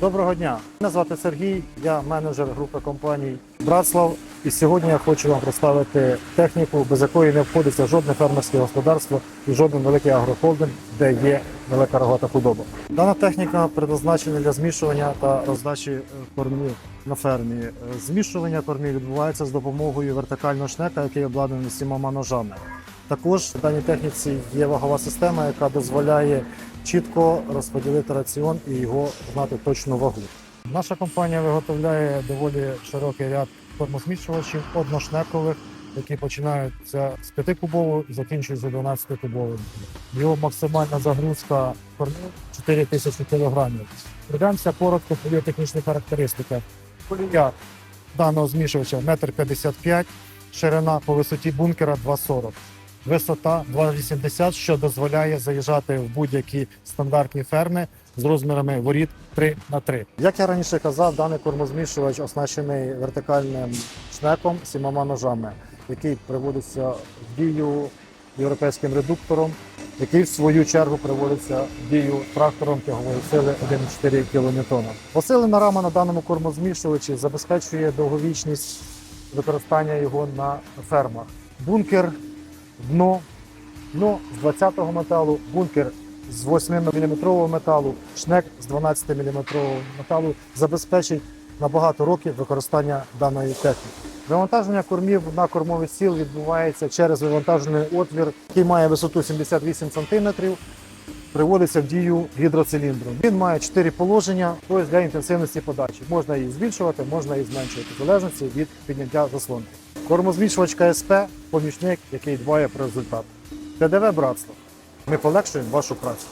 Доброго дня. Мене звати Сергій, я менеджер групи компаній Братслав. І сьогодні я хочу вам представити техніку, без якої не обходиться жодне фермерське господарство і жоден великий агрохолдинг, де є велика рогата худоба. Дана техніка предназначена для змішування та роздачі е, кормів на фермі. Е, Змішування кормів відбувається з допомогою вертикального шнека, який обладнаний сімома ножами. Також в даній техніці є вагова система, яка дозволяє чітко розподілити раціон і його знати точну вагу. Наша компанія виготовляє доволі широкий ряд кормозмішувачів одношнекових, які починаються з 5 кубового і закінчуються 12 кубовим. Його максимальна загрузка кормів 4000 кг. Пройдемося коротко по його технічних характеристиках. Колія даного змішувача 1,55 м, ширина по висоті бункера 2,40 висота 2,80, що дозволяє заїжджати в будь-які стандартні ферми з розмірами воріт 3 на 3. Як я раніше казав, даний кормозмішувач оснащений вертикальним шнеком сімома ножами, який приводиться в дію європейським редуктором, який в свою чергу приводиться в дію трактором тягової сили 1,4 кН. Посилена рама на даному кормозмішувачі забезпечує довговічність використання його на фермах. Бункер дно, дно з 20-го металу, бункер з 8-мм металу, шнек з 12-мм металу забезпечить на багато років використання даної техніки. Вивантаження кормів на кормовий стіл відбувається через вивантажений отвір, який має висоту 78 см, приводиться в дію гідроциліндром. Він має 4 положення тобто для інтенсивності подачі. Можна її збільшувати, можна її зменшувати, в залежності від підняття заслонки. Кормозмішувач КСП помічник, який дбає про результат. ТДВ братство. Ми полегшуємо вашу працю.